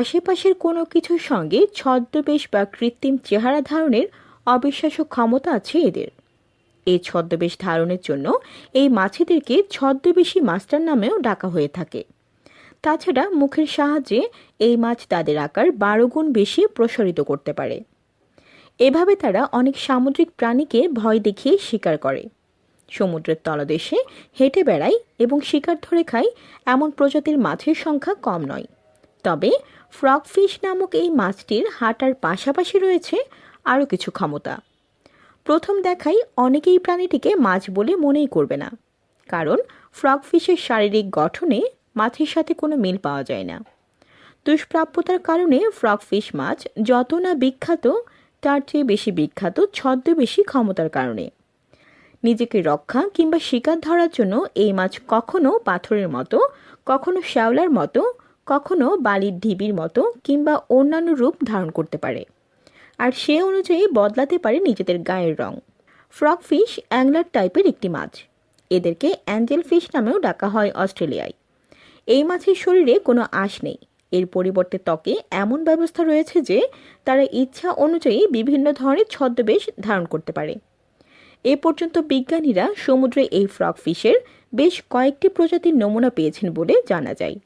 আশেপাশের কোনো কিছুর সঙ্গে ছদ্মবেশ বা কৃত্রিম চেহারা ধারণের অবিশ্বাস্য ক্ষমতা আছে এদের। এই ছদ্মবেশ ধারণের জন্য এই মাছেদেরকে ছদ্মবেশী মাস্টার নামেও ডাকা হয়ে থাকে। তাছাড়া মুখের সাহায্যে এই মাছ তাদের আকার বারো গুণ বেশি প্রসারিত করতে পারে। এভাবে তারা অনেক সামুদ্রিক প্রাণীকে ভয় দেখিয়ে শিকার করে। সমুদ্রের তলদেশে হেঁটে বেড়ায় এবং শিকার ধরে খায় এমন প্রজাতির মাছের সংখ্যা কম নয়। তবে ফ্রগফিশ নামক এই মাছটির হাঁটার পাশাপাশি রয়েছে আরও কিছু ক্ষমতা। প্রথম দেখাই অনেকেই প্রাণীটিকে মাছ বলে মনেই করবে না, কারণ ফ্রগফিশের শারীরিক গঠনে মাছের সাথে কোনো মিল পাওয়া যায় না। দুষ্প্রাপ্যতার কারণে ফ্রগফিশ মাছ যত না বিখ্যাত, তার চেয়ে বেশি বিখ্যাত ছদ্মবেশী ক্ষমতার কারণে। নিজেকে রক্ষা কিংবা শিকার ধরার জন্য এই মাছ কখনো পাথরের মতো, কখনো শ্যাওলার মতো কখনো বালির ঢিবির মতো কিংবা অন্যান্য রূপ ধারণ করতে পারে। আর সে অনুযায়ী বদলাতে পারে নিজেদের গায়ের রং। ফ্রগ ফিশ অ্যাংলার টাইপের একটি মাছ। এদেরকে অ্যাঞ্জেল ফিশ নামেও ডাকা হয় অস্ট্রেলিয়ায়। এই মাছের শরীরে কোনো আঁশ নেই। এর পরিবর্তে ত্বকে এমন ব্যবস্থা রয়েছে যে তারা ইচ্ছা অনুযায়ী বিভিন্ন ধরনের ছদ্মবেশ ধারণ করতে পারে। এ পর্যন্ত বিজ্ঞানীরা সমুদ্রে এই ফ্রগ ফিশের বেশ কয়েকটি প্রজাতির নমুনা পেয়েছেন বলে জানা যায়।